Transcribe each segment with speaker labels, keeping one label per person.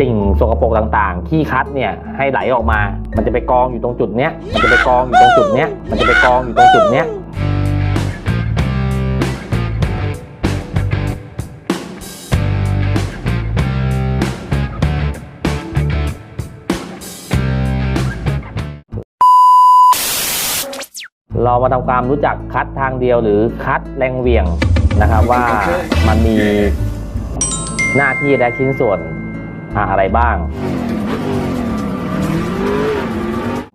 Speaker 1: สิ่งสกปรกต่างๆ ขี้คัดเนี่ยให้ไหลออกมา มันจะไปกองอยู่ตรงจุดเนี้ย มันจะไปกองอยู่ตรงจุดเนี้ย มันจะไปกองอยู่ตรงจุดเนี้ย เรามาทำความรู้จักคัดทางเดียวหรือคัดแรงเหวี่ยงนะครับว่ามันมีหน้าที่และชิ้นส่วน อะไรบ้าง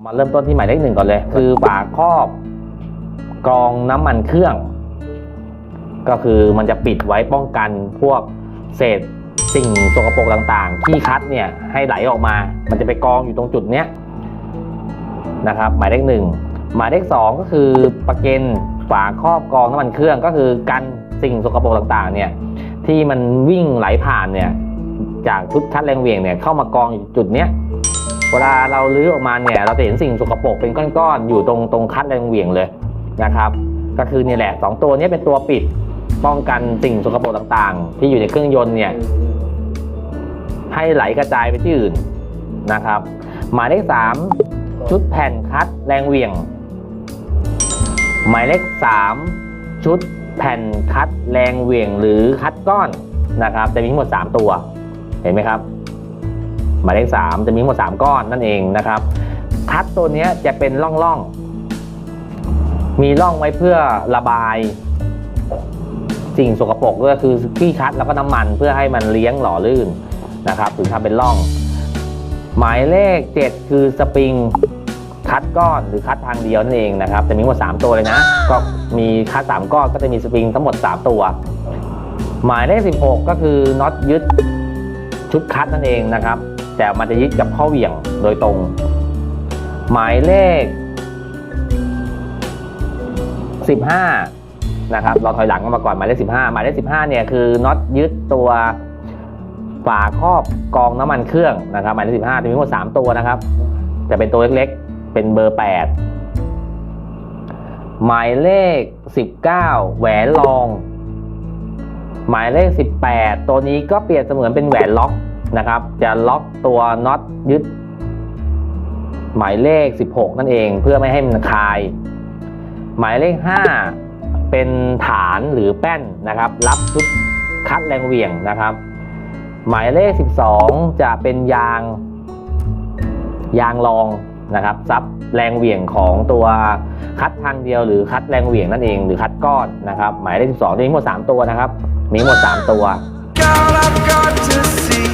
Speaker 1: มาเริ่มต้นที่หมายเลขหนึ่งก่อนเลย คือฝาครอบกรองน้ำมันเครื่อง ก็คือมันจะปิดไว้ป้องกันพวกเศษสิ่งสกปรกต่างๆ ที่คัดเนี่ยให้ไหลออกมา มันจะไปกองอยู่ตรงจุดเนี้ยนะครับ หมายเลขหนึ่งหมายเลขสองก็คือประเกนฝาครอบกรองน้ำมันเครื่องก็คือกันสิ่งสกปรกต่างๆ เนี่ยที่มันวิ่งไหลผ่านเนี่ย จากชุดคัดแรงเหวี่ยงเนี่ยเข้ามากองจุดเนี้ยเวลาเราลื้อออกมาเนี่ยเราจะเห็นสิ่งสกปรกเป็นก้อนๆอยู่ตรงตรงคัดแรงเหวี่ยงเลยนะครับ ก็คือเนี่ยแหละสองตัวนี้เป็นตัวปิดป้องกันสิ่งสกปรกต่างๆ ที่อยู่ในเครื่องยนต์เนี่ยให้ไหลกระจายไปที่อื่นนะครับ หมายเลขสามชุดแผ่นคัดแรงเหวี่ยง หมายเลข3ชุดแผ่นคัดแรงเหวี่ยงหรือคัดก้อนนะครับจะมีทั้งหมด 3 ตัว เห็นไหมครับ หมายเลข3จะมีหมด 3 ก้อนนั่นเองนะครับคัดตัวนี้จะเป็นร่องๆ มีร่องไว้เพื่อระบายสิ่งสกปรกก็คือขี้คัดแล้วก็น้ำมันเพื่อให้มันเลี้ยงหล่อลื่นนะครับถึงทำเป็นร่อง หมายเลข 7 คือสปริงคัดก้อนหรือคัดทางเดียวนั่นเองนะครับจะมีหมด 3 ตัวเลยนะ ก็มีคัด 3 ก้อนก็จะมีสปริงทั้งหมด 3 ตัว หมายเลข 16 ก็คือน็อตยึด ชุดคัดนั่นเองนะครับ แต่มันจะยึดกับข้อเหวี่ยงโดยตรง หมายเลข 15 นะครับ เราถอยหลังกันมาก่อนหมายเลข 15 หมายเลข 15 เนี่ยคือน็อตยึดตัวฝาครอบกองน้ำมันเครื่องนะครับหมายเลข 15จะมีทั้งหมด 3 ตัวนะครับจะเป็นตัวเล็กๆ เป็นเบอร์ 8 หมายเลข 19 แหวนรอง หมายเลข 18 ตัวนี้ก็เปรียบเสมือนเป็นแหวนล็อกนะครับ จะล็อกตัวน็อตยึด หมายเลข 16 นั่นเองเพื่อไม่ให้มันคลาย หมายเลข 5 เป็นฐานหรือแป้นนะครับ รับชุดคัดแรงเหวี่ยงนะครับ หมายเลข 12 จะเป็นยาง ยางรอง นะครับซับแรงเหวี่ยงของตัวคัดทางเดียวหรือคัดแรงเหวี่ยงนั่นเองหรือคัดก้อนนะครับหมายเลข12มีทั้งหมด3ตัวนะครับ มีหมด 3 ตัว
Speaker 2: Girl,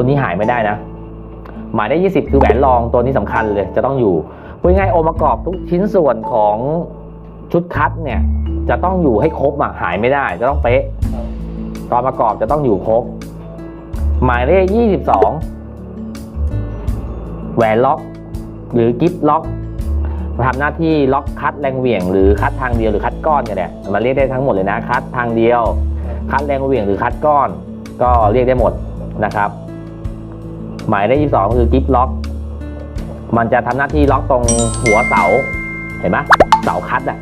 Speaker 1: ตัวนี้หายไม่ได้นะ หมายเลข20 คือแหวนรองตัวนี้สำคัญเลย จะต้องอยู่พูดง่ายองค์ประกอบทุกชิ้นส่วนของชุดคัดเนี่ยจะต้องอยู่ให้ครบอะหายไม่ได้ จะต้องเป๊ะตอนประกอบจะต้องอยู่ครบ หมายเลข 22 แหวนล็อก หรือกิฟล็อกทำหน้าที่ล็อกคัดแรงเหวี่ยง หรือคัดทางเดียวหรือคัดก้อนเนี่ยแหละมันเรียกได้ทั้งหมดเลยนะคัดทางเดียว คัดแรงเหวี่ยงหรือคัดก้อน ก็เรียกได้หมดนะครับ หมายเลข22คือกิฟล็อก มันจะทำหน้าที่ล็อกตรงหัวเสา เห็นไหมเสาคัดอะ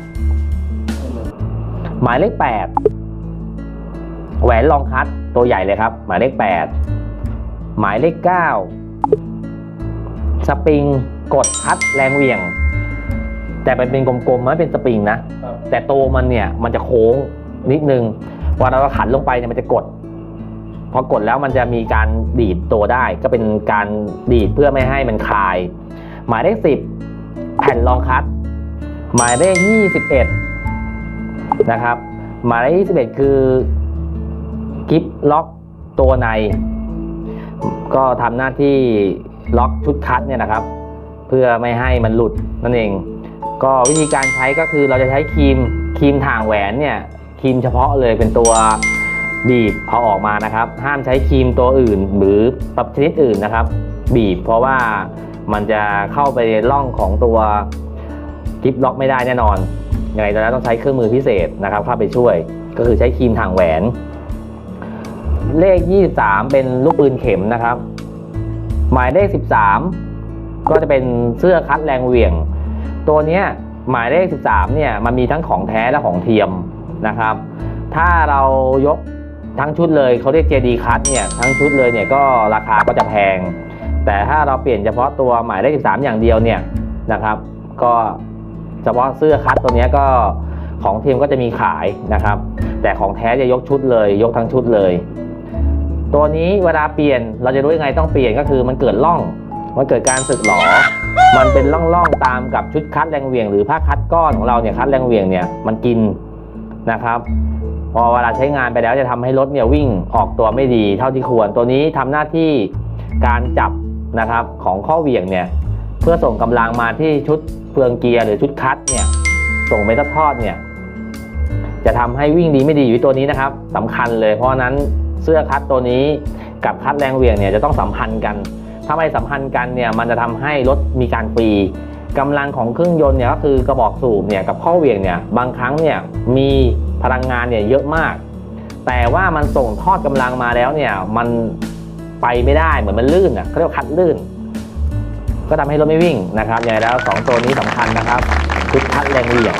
Speaker 1: หมายเลข8แหวนรองคัดตัวใหญ่เลยครับ หมายเลข8หมายเลข9สปริงกดคัดแรงเหวี่ยง แต่มันเป็นกลมๆมันไม่เป็นสปริงนะ แต่ตัวมันเนี่ยมันจะโค้งนิดนึงเวลาเราขันลงไปเนี่ยมันจะกด พอกดแล้วมันจะมีการดีดตัวได้ ก็เป็นการดีดเพื่อไม่ให้มันคลาย หมายเลขสิบแผ่นรองคัด หมายเลขยี่สิบเอ็ดนะครับ หมายเลขยี่สิบเอ็ดคือกิฟล็อกตัวใน ก็ทำหน้าที่ล็อกชุดคัดเนี่ยนะครับ เพื่อไม่ให้มันหลุดนั่นเอง ก็วิธีการใช้ก็คือเราจะใช้ครีมครีมถ่างแหวนเนี่ยครีมเฉพาะเลยเป็นตัว บีบเอาออกมานะครับ ห้ามใช้ครีมตัวอื่น หรือปรับชนิดอื่นนะครับ บีบเพราะว่ามันจะเข้าไปร่องของตัวกิฟล็อกไม่ได้แน่นอนยังไงตอนนั้นต้องใช้เครื่องมือพิเศษนะครับเข้าไปช่วย ก็คือใช้ครีมทางแหวน เลข 23 เป็นลูกปืนเข็มนะครับ หมายเลข 13 ก็จะเป็นเสื้อคัดแรงเหวี่ยง ตัวเนี้ยหมายเลข 13 เนี่ยมันมีทั้งของแท้และของเทียมนะครับ ถ้าเรายก ทั้งชุดเลยเขาเรียก JD คัดเนี่ยทั้งชุดเลยเนี่ยก็ราคาก็จะแพง แต่ถ้าเราเปลี่ยนเฉพาะตัวหมายเลข13 อย่างเดียวเนี่ยนะครับ ก็เฉพาะเสื้อคัดตัวนี้ก็ของเทีมก็จะมีขายนะครับ แต่ของแท้จะยกชุดเลยยกทั้งชุดเลย ตัวนี้เวลาเปลี่ยนเราจะรู้ยังไงต้องเปลี่ยนก็คือมันเกิดร่องมันเกิดการสึกหรอมันเป็นร่องๆตามกับชุดคัดแรงเหวี่ยง หรือผ้าคัดก้อนของเราเนี่ยคัดแรงเหวี่ยงเนี่ยมันกินนะครับ พอเวลาใช้งานไปแล้วจะทำให้รถเนี่ยวิ่งออกตัวไม่ดีเท่าที่ควร ตัวนี้ทำหน้าที่การจับนะครับของข้อเหวี่ยงเนี่ยเพื่อส่งกำลังมาที่ชุดเฟืองเกียร์หรือชุดคัดเนี่ยส่งเมทัลทอดเนี่ยจะทำให้วิ่งดีไม่ดีอยู่ที่ตัวนี้นะครับสำคัญเลยเพราะนั้นเสื้อคัดตัวนี้กับคัดแรงเหวี่ยงเนี่ยจะต้องสัมพันธ์กัน ถ้าไม่สัมพันธ์กันเนี่ยมันจะทำให้รถมีการฟรีกำลังของเครื่องยนต์เนี่ยก็คือกระบอกสูบเนี่ยกับข้อเหวี่ยงเนี่ยบางครั้งเนี่ยมี พลังงานเนี่ยเยอะมาก แต่ว่ามันส่งทอดกำลังมาแล้วเนี่ยมันไปไม่ได้เหมือนมันลื่นอะเขาเรียกว่าคัดลื่น ก็ทำให้รถไม่วิ่งนะครับอย่างไรแล้วสองตัวนี้สำคัญนะครับคุดคัดแรงเหวี่ยง